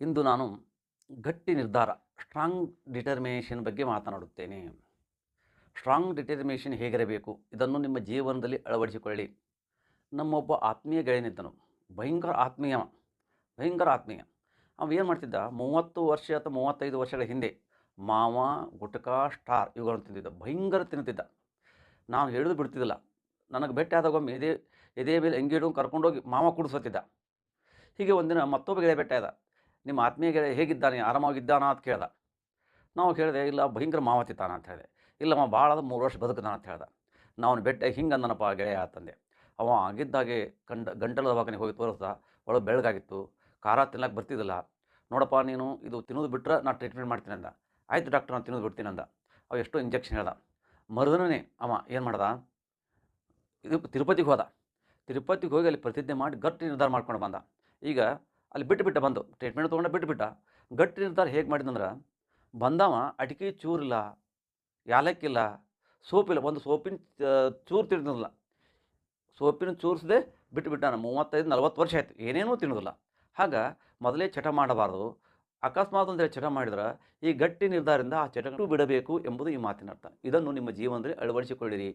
ಇಂದು ನಾನು ಗಟ್ಟಿ ನಿರ್ಧಾರ ಸ್ಟ್ರಾಂಗ್ ಡಿಟರ್ಮಿನೇಷನ್ ಬಗ್ಗೆ ಮಾತನಾಡುತ್ತೇನೆ. ಸ್ಟ್ರಾಂಗ್ ಡಿಟರ್ಮಿನೇಷನ್ ಹೇಗಿರಬೇಕು? ಇದನ್ನು ನಿಮ್ಮ ಜೀವನದಲ್ಲಿ ಅಳವಡಿಸಿಕೊಳ್ಳಿ. ನಮ್ಮೊಬ್ಬ ಆತ್ಮೀಯ ಗೆಳೆಯನಿದ್ದನು. ಭಯಂಕರ ಆತ್ಮೀಯ. ಭಯಂಕರ ಆತ್ಮೀಯ. ಅವ ಏನು ಮಾಡ್ತಿದ್ದ? ಮೂವತ್ತು ವರ್ಷ ಅಥವಾ ಮೂವತ್ತೈದು ವರ್ಷಗಳ ಹಿಂದೆ ಮಾವ, ಗುಟ್ಕಾ ಸ್ಟಾರ್ ಇವುಗಳನ್ನು ತಿಂತಿದ್ದ ಭಯಂಕರ ತಿನ್ನುತ್ತಿದ್ದ. ನಾನು ಹೇಳಿದು ಬಿಡ್ತಿದ್ದಿಲ್ಲ. ನನಗೆ ಭೇಟಿ ಆದಾಗೊಮ್ಮೆ ಎದೆ ಎದೆ ಮೇಲೆ ಹೆಂಗೆ ಹಿಡ್ಕೊಂಡು ಕರ್ಕೊಂಡೋಗಿ ಮಾವ ಕುಡಿಸೋತಿದ್ದ ಹೀಗೆ ಒಂದಿನ ಮತ್ತೊಬ್ಬ ಗೆಳೆಯ ಬೆಟ್ಟ ಆದ. ನಿಮ್ಮ ಆತ್ಮೀಯ ಹೇಗಿದ್ದಾನೆ, ಆರಾಮಾಗಿದ್ದಾನ ಅಂತ ಕೇಳ್ದ. ನಾವು ಕೇಳಿದೆ, ಇಲ್ಲ, ಭಯಂಕರ ಮಾವತಿತಾನ ಅಂತ ಹೇಳಿದೆ. ಇಲ್ಲಮ್ಮ ಭಾಳ ಮೂರು ವರ್ಷ ಬದುಕದಾನ ಅಂತ ಹೇಳ್ದ. ನಾವು ಬೆಟ್ಟ ಹಿಂಗೆ ಅಂದನಪ್ಪ, ಗೆಳೆಯ ಅಂತಂದೆ ಅವ ಆಗಿದ್ದಾಗೆ ಕಂಡ, ಗಂಟಲ ದವಾಖಾನೆಗೆ ಹೋಗಿ ತೋರಿಸ್ದ. ಒಳಗೆ ಬೆಳಗಾಗಿತ್ತು ಖಾರ ತಿನ್ನಕ್ಕೆ ಬರ್ತಿದ್ದಿಲ್ಲ. ನೋಡಪ್ಪ, ನೀನು ಇದು ತಿನ್ನೋದು ಬಿಟ್ಟರೆ ನಾನು ಟ್ರೀಟ್ಮೆಂಟ್ ಮಾಡ್ತೀನಿ ಅಂದ. ಆಯ್ತು ಡಾಕ್ಟರ್ ನಾನು ತಿನ್ನೋದು ಬಿಡ್ತೀನಿ ಅಂದ. ಅವ ಎಷ್ಟೋ ಇಂಜೆಕ್ಷನ್ ಹೇಳ್ದ. ಮರದನೇ ಅವ ಏನು ಮಾಡ್ದ? ಇದು ತಿರುಪತಿಗೆ ಹೋದ. ತಿರುಪತಿಗೆ ಹೋಗಿ ಅಲ್ಲಿ ಪ್ರತಿಜ್ಞೆ ಮಾಡಿ ಗಟ್ಟಿ ನಿರ್ಧಾರ ಮಾಡ್ಕೊಂಡು ಬಂದ. ಈಗ ಅಲ್ಲಿ ಬಿಟ್ಟು ಬಿಟ್ಟ ಬಂದು ಟ್ರೀಟ್ಮೆಂಟ್ ತೊಗೊಂಡು ಬಿಟ್ಟು ಬಿಟ್ಟ. ಗಟ್ಟಿ ನಿರ್ಧಾರ ಹೇಗೆ ಮಾಡಿದಂದ್ರೆ ಬಂದವ ಅಡಿಕೆ ಚೂರಿಲ್ಲ ಯಾಲಕ್ಕಿಲ್ಲ ಸೋಪಿಲ್ಲ ಒಂದು ಸೋಪಿನ ಚೂರು ತಿಂದಿಲ್ಲ ಸೋಪಿನ ಚೂರಿಸದೆ ಬಿಟ್ಟು ಬಿಟ್ಟಾನ ಮೂವತ್ತೈದು, ನಲ್ವತ್ತು ವರ್ಷ ಆಯ್ತು, ಏನೇನೂ ತಿನ್ನೋದಿಲ್ಲ ಆಗ ಮೊದಲೇ ಚಟ ಮಾಡಬಾರ್ದು. ಅಕಸ್ಮಾತ್ ಅಂದರೆ ಚಟ ಮಾಡಿದ್ರೆ ಈ ಗಟ್ಟಿ ನಿರ್ಧಾರದಿಂದ ಆ ಚಟ ಬಿಡಬೇಕು ಎಂಬುದು ಈ ಮಾತಿನ ಅರ್ಥ. ಇದನ್ನು ನಿಮ್ಮ ಜೀವನದಲ್ಲಿ ಅಳವಡಿಸಿಕೊಳ್ಳಿರಿ.